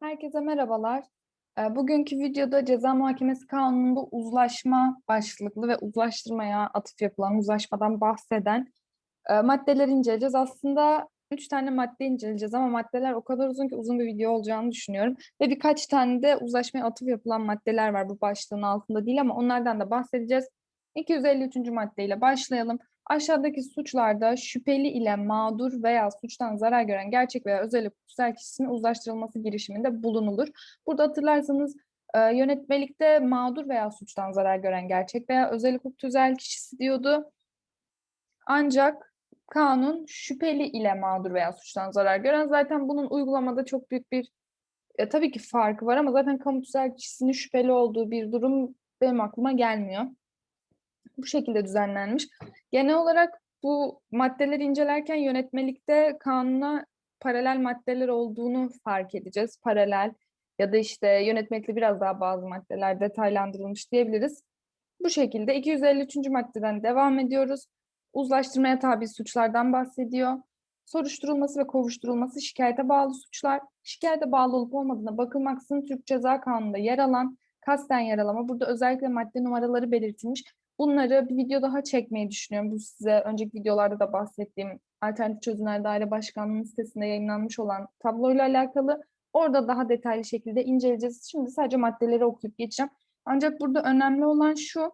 Herkese merhabalar. Eee, Bugünkü videoda Ceza Muhakemesi Kanunu'nda uzlaşma başlıklı ve uzlaştırmaya atıf yapılan, uzlaşmadan bahseden eee, maddeleri inceleyeceğiz. Aslında üç tane madde inceleyeceğiz ama maddeler o kadar uzun ki uzun bir video olacağını düşünüyorum. Ve birkaç tane de uzlaşmaya atıf yapılan maddeler var bu başlığın altında değil ama onlardan da bahsedeceğiz. 253. maddeyle başlayalım. Aşağıdaki suçlarda şüpheli ile mağdur veya suçtan zarar gören gerçek veya özel hukuksal kişisinin uzlaştırılması girişiminde bulunulur. Burada hatırlarsanız e, yönetmelikte mağdur veya suçtan zarar gören gerçek veya özel hukuk tüzel kişisi diyordu. Ancak kanun şüpheli ile mağdur veya suçtan zarar gören zaten bunun uygulamada çok büyük bir e, tabii ki farkı var ama zaten kamu tüzel kişisinin şüpheli olduğu bir durum benim aklıma gelmiyor bu şekilde düzenlenmiş. Genel olarak bu maddeleri incelerken yönetmelikte kanuna paralel maddeler olduğunu fark edeceğiz. Paralel ya da işte yönetmelikte biraz daha bazı maddeler detaylandırılmış diyebiliriz. Bu şekilde 253. maddeden devam ediyoruz. Uzlaştırmaya tabi suçlardan bahsediyor. Soruşturulması ve kovuşturulması şikayete bağlı suçlar. Şikayete bağlı olup olmadığına bakılmaksızın Türk Ceza Kanunu'nda yer alan kasten yaralama. Burada özellikle madde numaraları belirtilmiş. Bunları bir video daha çekmeyi düşünüyorum. Bu size önceki videolarda da bahsettiğim Alternatif Çözümler Daire Başkanlığı sitesinde yayınlanmış olan tabloyla alakalı. Orada daha detaylı şekilde inceleyeceğiz. Şimdi sadece maddeleri okuyup geçeceğim. Ancak burada önemli olan şu,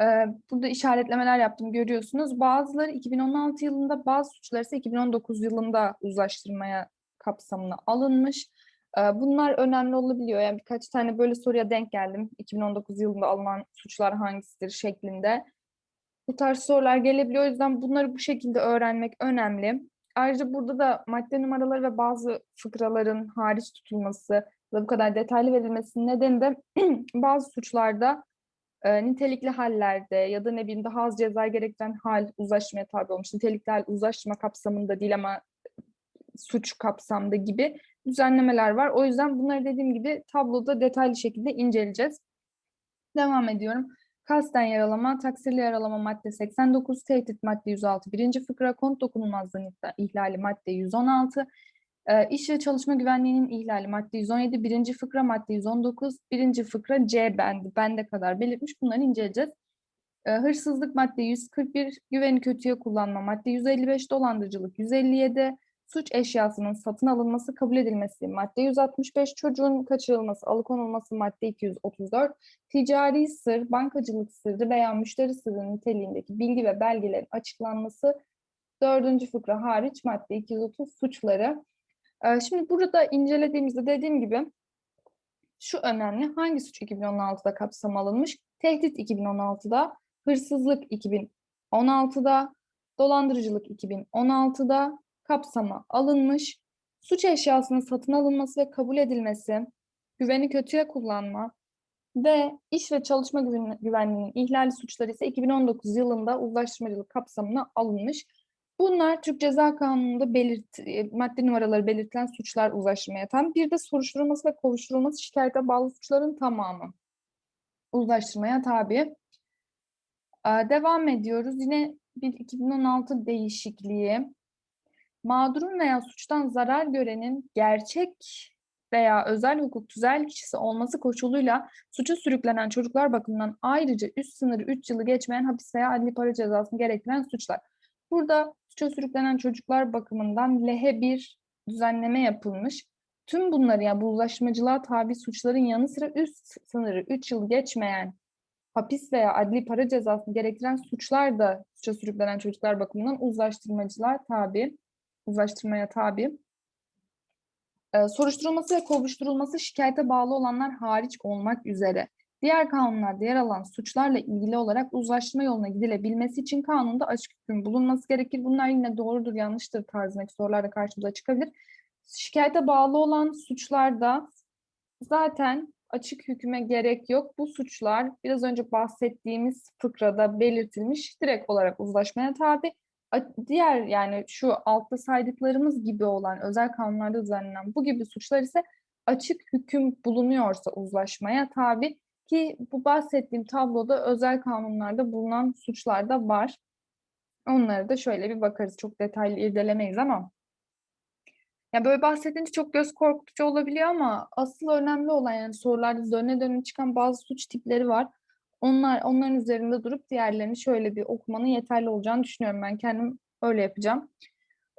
e, burada işaretlemeler yaptım görüyorsunuz. Bazıları 2016 yılında, bazı suçlar ise 2019 yılında uzlaştırmaya kapsamına alınmış. Bunlar önemli olabiliyor. Yani birkaç tane böyle soruya denk geldim. 2019 yılında alınan suçlar hangisidir şeklinde. Bu tarz sorular gelebiliyor. O yüzden bunları bu şekilde öğrenmek önemli. Ayrıca burada da madde numaraları ve bazı fıkraların hariç tutulması ve bu kadar detaylı verilmesinin nedeni de bazı suçlarda e, nitelikli hallerde ya da ne bileyim daha az ceza gerektiren hal uzlaşmaya tabi olmuş. Nitelikli hal uzlaşma kapsamında değil ama suç kapsamda gibi düzenlemeler var. O yüzden bunları dediğim gibi tabloda detaylı şekilde inceleyeceğiz. Devam ediyorum. Kasten yaralama, taksirli yaralama madde 89, tehdit madde 106, birinci fıkra, konut dokunulmazlığının ihlali madde 116, e, iş ve çalışma güvenliğinin ihlali madde 117, birinci fıkra madde 119, birinci fıkra C bendi, bende kadar belirtmiş. Bunları inceleyeceğiz. E, hırsızlık madde 141, güveni kötüye kullanma madde 155, dolandırıcılık 157, suç eşyasının satın alınması, kabul edilmesi madde 165, çocuğun kaçırılması, alıkonulması madde 234, ticari sır, bankacılık sırrı veya müşteri sırrı niteliğindeki bilgi ve belgelerin açıklanması dördüncü fıkra hariç madde 230 suçları. Ee, şimdi burada incelediğimizde dediğim gibi şu önemli. Hangi suç 2016'da kapsam alınmış? Tehdit 2016'da, hırsızlık 2016'da, dolandırıcılık 2016'da, kapsama alınmış, suç eşyasının satın alınması ve kabul edilmesi, güveni kötüye kullanma ve iş ve çalışma güvenliğinin ihlali suçları ise 2019 yılında uzlaştırmacılık kapsamına alınmış. Bunlar Türk Ceza Kanunu'nda belirt, e, madde numaraları belirtilen suçlar uzlaştırmaya tam. Bir de soruşturulması ve kovuşturulması şikayete bağlı suçların tamamı uzlaştırmaya tabi. Devam ediyoruz. Yine bir 2016 değişikliği mağdurun veya suçtan zarar görenin gerçek veya özel hukuk tüzel kişisi olması koşuluyla suça sürüklenen çocuklar bakımından ayrıca üst sınırı 3 yılı geçmeyen hapis veya adli para cezasını gerektiren suçlar. Burada suça sürüklenen çocuklar bakımından lehe bir düzenleme yapılmış. Tüm bunları yani bu uzlaşmacılığa tabi suçların yanı sıra üst sınırı 3 yıl geçmeyen hapis veya adli para cezasını gerektiren suçlar da suça sürüklenen çocuklar bakımından uzlaştırmacılığa tabi uzlaştırmaya tabi. Ee, soruşturulması ve kovuşturulması şikayete bağlı olanlar hariç olmak üzere diğer kanunlarda yer alan suçlarla ilgili olarak uzlaştırma yoluna gidilebilmesi için kanunda açık hüküm bulunması gerekir. Bunlar yine doğrudur, yanlıştır tarzındaki sorular da karşımıza çıkabilir. Şikayete bağlı olan suçlarda zaten açık hüküme gerek yok. Bu suçlar biraz önce bahsettiğimiz fıkrada belirtilmiş direkt olarak uzlaşmaya tabi diğer yani şu altta saydıklarımız gibi olan özel kanunlarda düzenlenen bu gibi suçlar ise açık hüküm bulunuyorsa uzlaşmaya tabi ki bu bahsettiğim tabloda özel kanunlarda bulunan suçlar da var. Onları da şöyle bir bakarız. Çok detaylı irdelemeyiz ama Ya, böyle bahsedince çok göz korkutucu olabiliyor ama asıl önemli olan, yani, sorularda döne döne çıkan bazı suç tipleri var. Onlar onların üzerinde durup diğerlerini şöyle bir okumanın yeterli olacağını düşünüyorum. Ben kendim öyle yapacağım.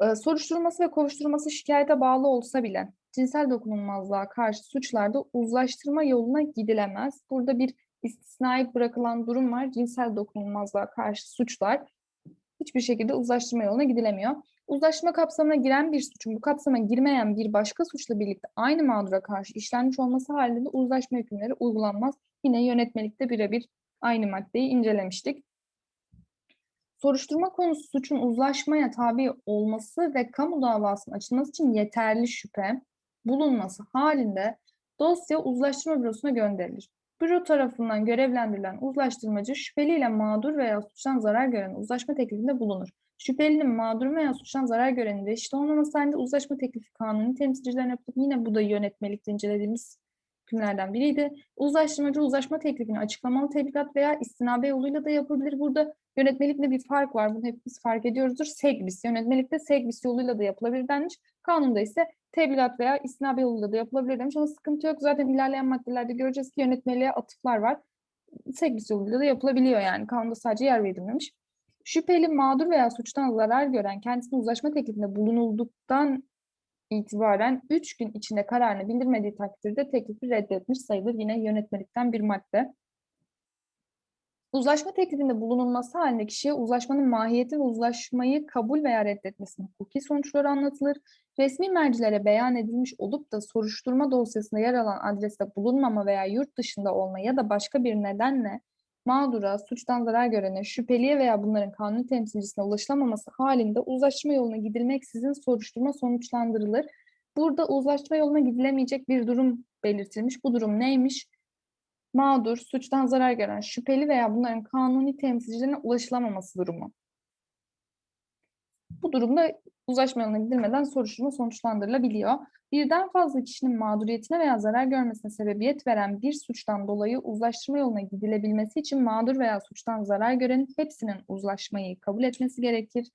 Eee, soruşturulması ve kovuşturulması şikâyete bağlı olsa bile cinsel dokunulmazlığa karşı suçlarda uzlaştırma yoluna gidilemez. Burada bir istisnai bırakılan durum var. Cinsel dokunulmazlığa karşı suçlar hiçbir şekilde uzlaştırma yoluna gidilemiyor. Uzlaştırma kapsamına giren bir suçun bu kapsama girmeyen bir başka suçla birlikte aynı mağdura karşı işlenmiş olması halinde uzlaşma hükümleri uygulanmaz. Yine yönetmelikte birebir aynı maddeyi incelemiştik. Soruşturma konusu suçun uzlaşmaya tabi olması ve kamu davasının açılması için yeterli şüphe bulunması halinde dosya uzlaştırma bürosuna gönderilir. Büro tarafından görevlendirilen uzlaştırmacı şüpheliyle mağdur veya suçtan zarar gören uzlaşma teklifinde bulunur. Şüphelinin mağdur veya suçtan zarar görenin reşit olmaması halinde uzlaşma teklifi kanuni temsilcilerine yapılıp yine bu da yönetmelikte incelediğimiz hükümlerden biriydi. Uzlaştırmacı uzlaşma teklifini açıklamalı tebligat veya istinabe yoluyla da yapabilir. Burada yönetmelikle bir fark var. Bunu hepimiz fark ediyoruzdur. Segbis. Yönetmelikte segbis yoluyla da yapılabilir denmiş. Kanunda ise tebligat veya istinabe yoluyla da yapılabilir demiş ama sıkıntı yok. Zaten ilerleyen maddelerde göreceğiz ki yönetmeliğe atıflar var. Segbis yoluyla da yapılabiliyor yani. Kanunda sadece yer verilmemiş. Şüpheli mağdur veya suçtan zarar gören kendisine uzlaşma teklifinde bulunulduktan itibaren 3 gün içinde kararını bildirmediği takdirde teklifi reddetmiş sayılır. Yine yönetmelikten bir madde. Uzlaşma teklifinde bulunulması halinde kişiye uzlaşmanın mahiyeti ve uzlaşmayı kabul veya reddetmesinin hukuki sonuçları anlatılır. Resmi mercilere beyan edilmiş olup da soruşturma dosyasında yer alan adreste bulunmama veya yurt dışında olma ya da başka bir nedenle mağdura, suçtan zarar görene, şüpheliye veya bunların kanun temsilcisine ulaşılamaması halinde uzlaşma yoluna gidilmeksizin soruşturma sonuçlandırılır. Burada uzlaşma yoluna gidilemeyecek bir durum belirtilmiş. Bu durum neymiş? Mağdur, suçtan zarar gören, şüpheli veya bunların kanuni temsilcilerine ulaşılamaması durumu. Bu durumda uzlaşma yoluna gidilmeden soruşturma sonuçlandırılabiliyor. Birden fazla kişinin mağduriyetine veya zarar görmesine sebebiyet veren bir suçtan dolayı uzlaştırma yoluna gidilebilmesi için mağdur veya suçtan zarar görenin hepsinin uzlaşmayı kabul etmesi gerekir.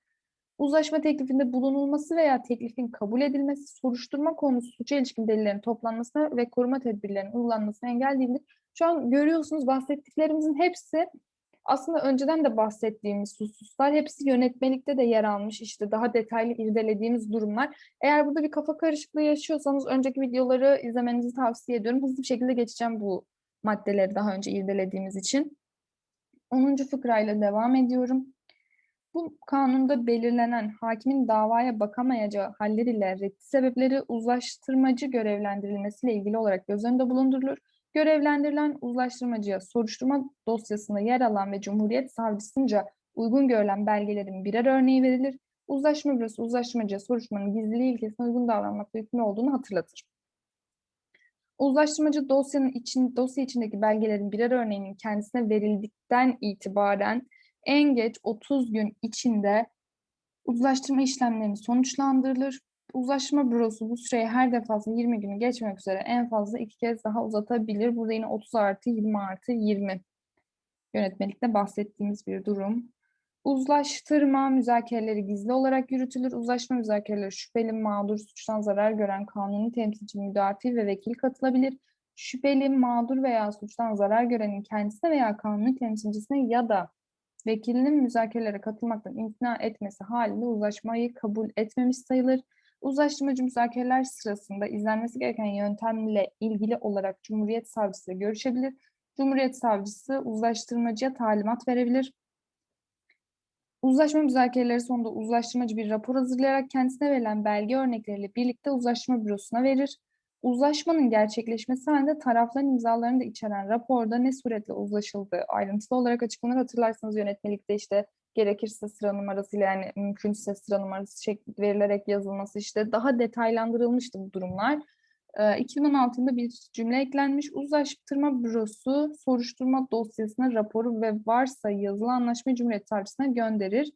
Uzlaşma teklifinde bulunulması veya teklifin kabul edilmesi, soruşturma konusu suça ilişkin delillerin toplanmasına ve koruma tedbirlerinin uygulanmasına engel değildir. Şu an görüyorsunuz bahsettiklerimizin hepsi aslında önceden de bahsettiğimiz hususlar hepsi yönetmelikte de yer almış işte daha detaylı irdelediğimiz durumlar. Eğer burada bir kafa karışıklığı yaşıyorsanız önceki videoları izlemenizi tavsiye ediyorum. Hızlı bir şekilde geçeceğim bu maddeleri daha önce irdelediğimiz için. 10. fıkrayla devam ediyorum. Bu kanunda belirlenen hakimin davaya bakamayacağı haller ile reddi sebepleri uzlaştırmacı görevlendirilmesiyle ilgili olarak göz önünde bulundurulur. Görevlendirilen uzlaştırmacıya soruşturma dosyasında yer alan ve Cumhuriyet Savcısınca uygun görülen belgelerin birer örneği verilir. Uzlaşma bürosu uzlaştırmacıya soruşturmanın gizliliği ilkesine uygun davranmakta yükümlü olduğunu hatırlatır. Uzlaştırmacı dosyanın için, dosya içindeki belgelerin birer örneğinin kendisine verildikten itibaren en geç 30 gün içinde uzlaştırma işlemlerini sonuçlandırılır. Uzlaşma bürosu bu süreyi her defasında 20 günü geçmek üzere en fazla iki kez daha uzatabilir. Burada yine 30 artı 20 artı 20 yönetmelikte bahsettiğimiz bir durum. Uzlaştırma müzakereleri gizli olarak yürütülür. Uzlaşma müzakereleri şüpheli, mağdur, suçtan zarar gören kanuni temsilci, müdafi ve vekil katılabilir. Şüpheli, mağdur veya suçtan zarar görenin kendisine veya kanuni temsilcisine ya da vekilinin müzakerelere katılmaktan imtina etmesi halinde uzlaşmayı kabul etmemiş sayılır. Uzlaştırmacı müzakereler sırasında izlenmesi gereken yöntemle ilgili olarak Cumhuriyet Savcısı görüşebilir. Cumhuriyet Savcısı uzlaştırmacıya talimat verebilir. Uzlaşma müzakereleri sonunda uzlaştırmacı bir rapor hazırlayarak kendisine verilen belge örnekleriyle birlikte uzlaşma bürosuna verir. Uzlaşmanın gerçekleşmesi halinde tarafların imzalarını da içeren raporda ne suretle uzlaşıldığı ayrıntılı olarak açıklanır. Hatırlarsanız yönetmelikte işte gerekirse sıra numarasıyla yani mümkünse sıra numarası şekli verilerek yazılması işte daha detaylandırılmıştı bu durumlar. 2016 yılında bir cümle eklenmiş. Uzlaştırma bürosu soruşturma dosyasına raporu ve varsa yazılı anlaşma Cumhuriyet Savcısına gönderir.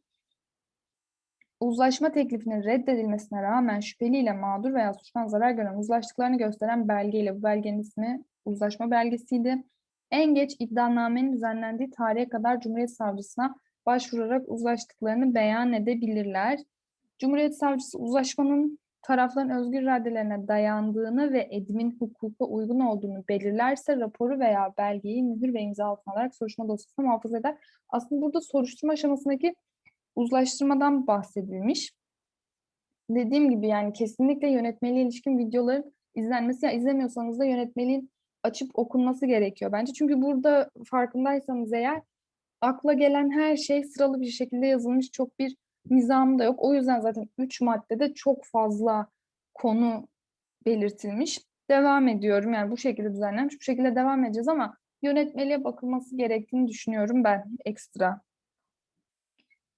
Uzlaşma teklifinin reddedilmesine rağmen şüpheliyle mağdur veya suçtan zarar gören uzlaştıklarını gösteren belgeyle bu belgenin ismi uzlaşma belgesiydi. En geç iddianamenin düzenlendiği tarihe kadar Cumhuriyet Savcısına başvurarak uzlaştıklarını beyan edebilirler. Cumhuriyet Savcısı uzlaşmanın tarafların özgür iradelerine dayandığını ve edimin hukuka uygun olduğunu belirlerse raporu veya belgeyi mühür ve imza altına alarak soruşturma dosyasına muhafaza eder. Aslında burada soruşturma aşamasındaki uzlaştırmadan bahsedilmiş. Dediğim gibi yani kesinlikle yönetmeliğe ilişkin videoların izlenmesi ya izlemiyorsanız da yönetmeliğin açıp okunması gerekiyor bence. Çünkü burada farkındaysanız eğer akla gelen her şey sıralı bir şekilde yazılmış çok bir nizamı da yok. O yüzden zaten üç maddede çok fazla konu belirtilmiş. Devam ediyorum yani bu şekilde düzenlenmiş. Bu şekilde devam edeceğiz ama yönetmeliğe bakılması gerektiğini düşünüyorum ben ekstra.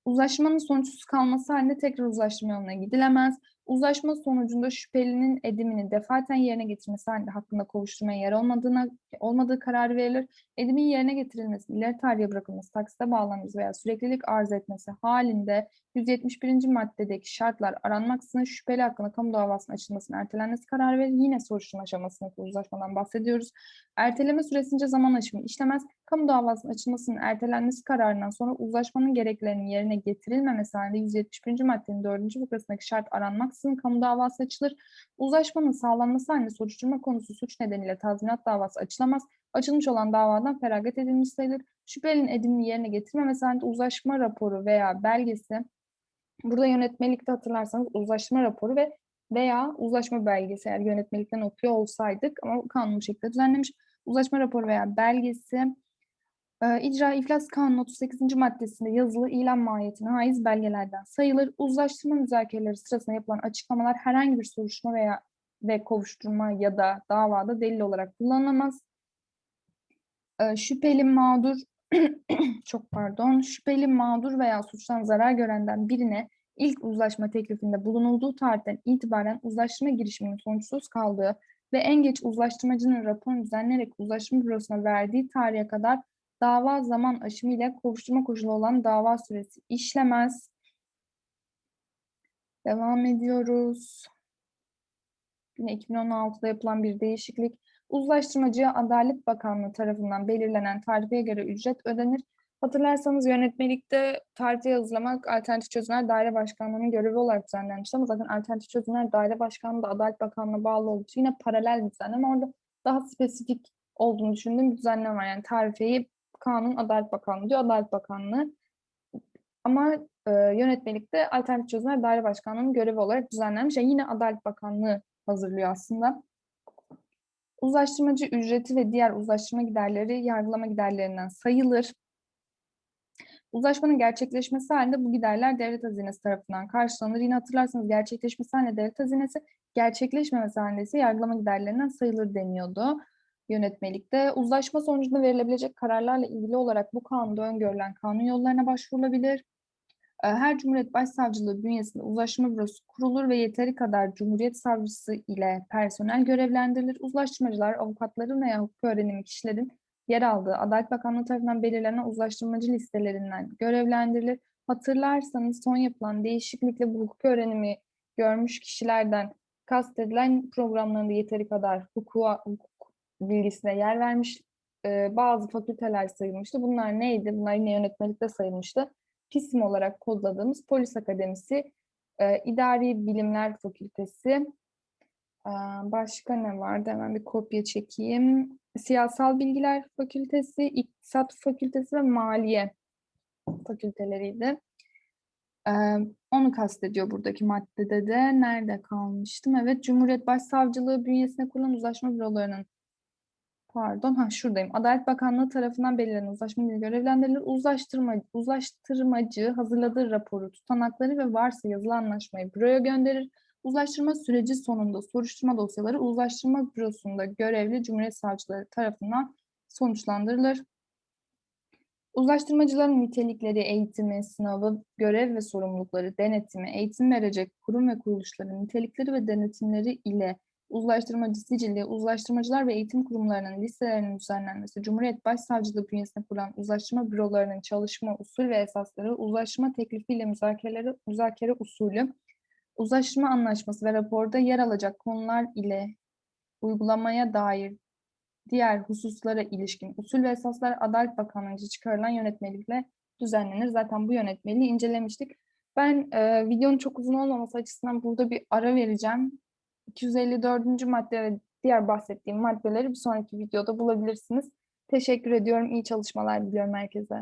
Uzlaşmanın sonuçsuz kalması halinde tekrar uzlaştırma yoluna gidilemez. Uzlaşma sonucunda şüphelinin edimini defaten yerine getirmesi halinde hakkında kovuşturmaya yer olmadığına olmadığı kararı verilir. Edimin yerine getirilmesi, ileri tarihe bırakılması, taksite bağlanması veya süreklilik arz etmesi halinde 171. maddedeki şartlar aranmaksızın şüpheli hakkında kamu davasının açılmasının ertelenmesi kararı verir. Yine soruşturma aşamasındaki uzlaşmadan bahsediyoruz. Erteleme süresince zaman aşımı işlemez. Kamu davasının açılmasının ertelenmesi kararından sonra uzlaşmanın gereklerinin yerine getirilmemesi halinde 171. maddenin 4. fıkrasındaki şart aranmaksızın kamu davası açılır. Uzlaşmanın sağlanması halinde soruşturma konusu suç nedeniyle tazminat davası açılamaz. Açılmış olan davadan feragat edilmiş sayılır. Şüphelinin edimini yerine getirmemesi halinde uzlaşma raporu veya belgesi Burada yönetmelikte hatırlarsanız uzlaşma raporu ve veya uzlaşma belgesi eğer yönetmelikten okuyor olsaydık ama kanun şekilde düzenlemiş. Uzlaşma raporu veya belgesi icra iflas kanunu 38. maddesinde yazılı ilan mahiyetine haiz belgelerden sayılır. Uzlaştırma müzakereleri sırasında yapılan açıklamalar herhangi bir soruşturma veya ve kovuşturma ya da davada delil olarak kullanılamaz. E, şüpheli mağdur çok pardon, şüpheli mağdur veya suçtan zarar görenden birine ilk uzlaşma teklifinde bulunulduğu tarihten itibaren uzlaştırma girişiminin sonuçsuz kaldığı ve en geç uzlaştırmacının raporunu düzenleyerek uzlaştırma bürosuna verdiği tarihe kadar dava zaman aşımı ile kovuşturma koşulu olan dava süresi işlemez. Devam ediyoruz. Yine 2016'da yapılan bir değişiklik. Uzlaştırmacıya Adalet Bakanlığı tarafından belirlenen tarife göre ücret ödenir. Hatırlarsanız yönetmelikte tarife hazırlamak Alternatif Çözümler Daire Başkanlığı'nın görevi olarak düzenlenmişti ama zaten Alternatif Çözümler Daire Başkanlığı da Adalet Bakanlığı'na bağlı olduğu için yine paralel bir düzenleme. Orada daha spesifik olduğunu düşündüğüm bir düzenleme var. Yani tarifeyi kanun Adalet Bakanlığı diyor. Adalet Bakanlığı ama e, yönetmelikte Alternatif Çözümler Daire Başkanlığı'nın görevi olarak düzenlenmiş. Yani yine Adalet Bakanlığı hazırlıyor aslında. Uzlaştırmacı ücreti ve diğer uzlaştırma giderleri yargılama giderlerinden sayılır. Uzlaşmanın gerçekleşmesi halinde bu giderler devlet hazinesi tarafından karşılanır. Yine hatırlarsanız gerçekleşmesi halinde devlet hazinesi, gerçekleşmemesi halinde ise yargılama giderlerinden sayılır deniyordu yönetmelikte. Uzlaşma sonucunda verilebilecek kararlarla ilgili olarak bu kanunda öngörülen kanun yollarına başvurulabilir. Ee, her Cumhuriyet Başsavcılığı bünyesinde uzlaşma bürosu kurulur ve yeteri kadar Cumhuriyet Savcısı ile personel görevlendirilir. Uzlaştırmacılar, avukatların veya hukuk öğrenimi kişilerin yer aldığı Adalet Bakanlığı tarafından belirlenen uzlaştırmacı listelerinden görevlendirilir. Hatırlarsanız son yapılan değişiklikle bu hukuk öğrenimi görmüş kişilerden kastedilen programlarında yeteri kadar hukuka, hukuk bilgisine yer vermiş e, bazı fakülteler sayılmıştı. Bunlar neydi? Bunlar yine yönetmelikte sayılmıştı. PİSM olarak kodladığımız Polis Akademisi, e, İdari Bilimler Fakültesi, e, başka ne vardı? Hemen bir kopya çekeyim. Siyasal Bilgiler Fakültesi, İktisat Fakültesi ve Maliye fakülteleriydi. Ee, onu kastediyor buradaki maddede de. Nerede kalmıştım? Evet, Cumhuriyet Başsavcılığı bünyesine kurulan uzlaşma bürolarının pardon, ha şuradayım. Adalet Bakanlığı tarafından belirlenen uzlaşma ile görevlendirilir. Uzlaştırma, uzlaştırmacı hazırladığı raporu, tutanakları ve varsa yazılı anlaşmayı büroya gönderir. Uzlaştırma süreci sonunda soruşturma dosyaları uzlaştırma bürosunda görevli Cumhuriyet Savcıları tarafından sonuçlandırılır. Uzlaştırmacıların nitelikleri, eğitimi, sınavı, görev ve sorumlulukları, denetimi, eğitim verecek kurum ve kuruluşların nitelikleri ve denetimleri ile uzlaştırmacı sicili, uzlaştırmacılar ve eğitim kurumlarının listelerinin düzenlenmesi, Cumhuriyet Başsavcılığı bünyesinde kurulan uzlaştırma bürolarının çalışma usul ve esasları, uzlaştırma teklifiyle müzakereleri, müzakere usulü, uzlaştırma anlaşması ve raporda yer alacak konular ile uygulamaya dair diğer hususlara ilişkin usul ve esaslar Adalet Bakanlığı'nca çıkarılan yönetmelikle düzenlenir. Zaten bu yönetmeliği incelemiştik. Ben e, videonun çok uzun olmaması açısından burada bir ara vereceğim. 254. madde ve diğer bahsettiğim maddeleri bir sonraki videoda bulabilirsiniz. Teşekkür ediyorum. İyi çalışmalar diliyorum herkese.